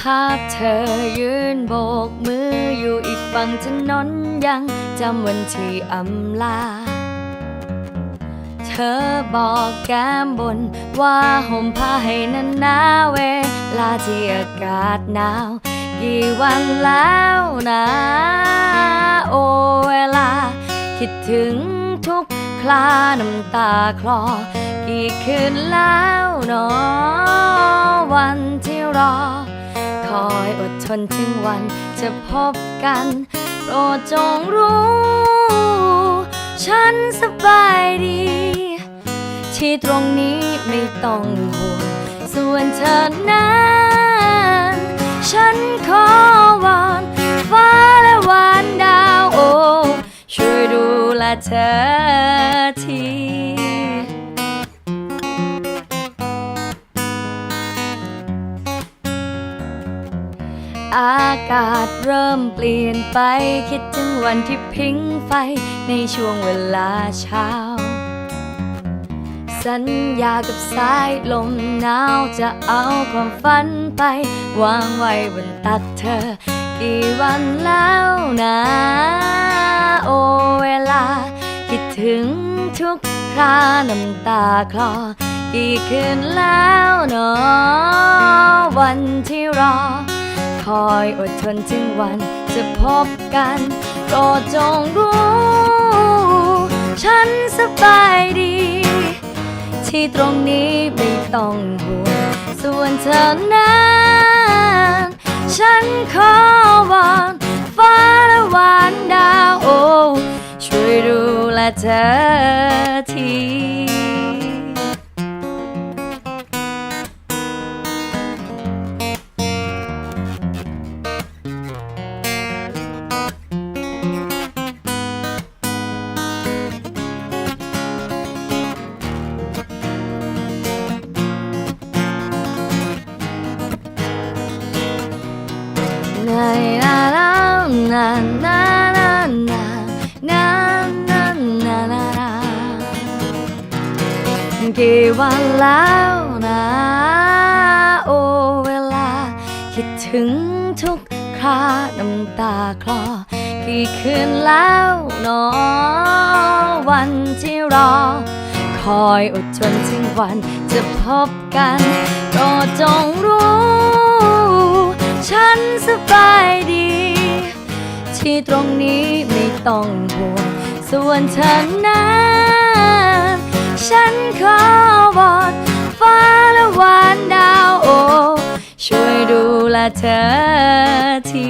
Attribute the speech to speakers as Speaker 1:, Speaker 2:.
Speaker 1: ภาพเธอยืนโบกมืออยู่อีกฝั่งถนนยังจำวันที่อำลา เธอบอกแก้มบนว่าห่มผ้าให้นานนาเวลาที่อากาศหนาว กี่วันแล้วนะ โอเวลา คิดถึงทุกคลาน้ำตาคลอ กี่คืนแล้วเนอวันที่รอ อยอดทนถึงวันจะพบกัน โปรดจงรู้ ฉันสบายดี ที่ตรงนี้ไม่ต้องห่วงส่วนเธอนั้นฉันขอวอนฟ้าและวานดาวโอ้ช่วยดูแลเธอากาศเริ่มเปลี่ยนไป คิดถึงวันที่พิงไฟในช่วงเวลาเช้า สัญญากับสายลมหนาวจะเอาความฝันไป วางไว้บนตักเธอ กี่วันแล้วนะ โอเวลา คิดถึงทุกคราน้ำตาคลอกี่คืนแล้วเนอวันที่รอ คอยอดทนถึงวันจะพบกันโปรดจงรู้ ฉันสบายดี ที่ตรงนี้ไม่ต้องห่วงส่วนเธอนั้นฉันขอวอนฟ้าและวานดาวโอช่วยดูแลเธอที กี่วันแล้วนะโอเวลา คิดถึงทุกคราน้ำตาคลอ กี่คืนแล้วนอวันที่รอ คอยอดทนถึงวันจะพบกันโปรดจงรู้ ที่ตรงนี้ไม่ต้องห่วง ส่วนเธอนั้นฉันขอวอดฟ้าและวานดาวโอ ช่วยดูแลเธอที